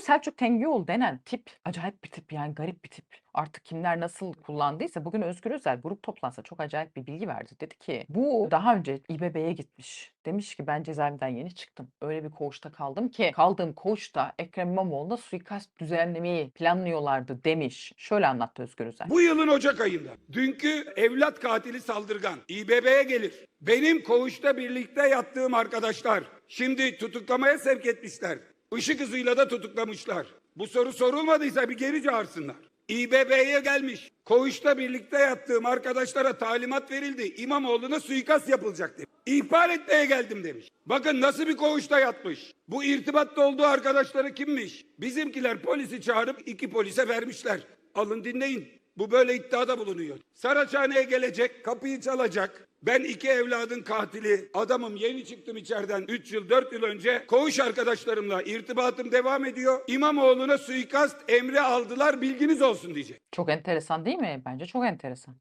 Selçuk Tengioğlu denen tip acayip bir tip yani garip bir tip. Artık kimler nasıl kullandıysa bugün Özgür Özel grup toplansa çok acayip bir bilgi verdi. Dedi ki bu daha önce İBB'ye gitmiş. Demiş ki ben cezaevinden yeni çıktım. Öyle bir koğuşta kaldım ki kaldığım koğuşta Ekrem İmamoğlu'na suikast düzenlemeyi planlıyorlardı demiş. Şöyle anlattı Özgür Özel. Bu yılın Ocak ayında dünkü evlat katili saldırgan İBB'ye gelir. Benim koğuşta birlikte yattığım arkadaşlar şimdi tutuklamaya sevk etmişler. Işık hızıyla da tutuklamışlar. Bu soru sorulmadıysa bir geri çağırsınlar. İBB'ye gelmiş. Koğuşta birlikte yattığım arkadaşlara talimat verildi. İmamoğlu'na suikast yapılacak demiş. İhbar etmeye geldim demiş. Bakın nasıl bir koğuşta yatmış. Bu irtibatta olduğu arkadaşları kimmiş? Bizimkiler polisi çağırıp iki polise vermişler. Alın dinleyin. Bu böyle iddiada bulunuyor. Saraçhane'ye gelecek, kapıyı çalacak. Ben iki evladın katili, adamım yeni çıktım içeriden 3 yıl 4 yıl önce. Koğuş arkadaşlarımla irtibatım devam ediyor. İmamoğlu'na suikast emri aldılar bilginiz olsun diyecek. Çok enteresan değil mi? Bence çok enteresan.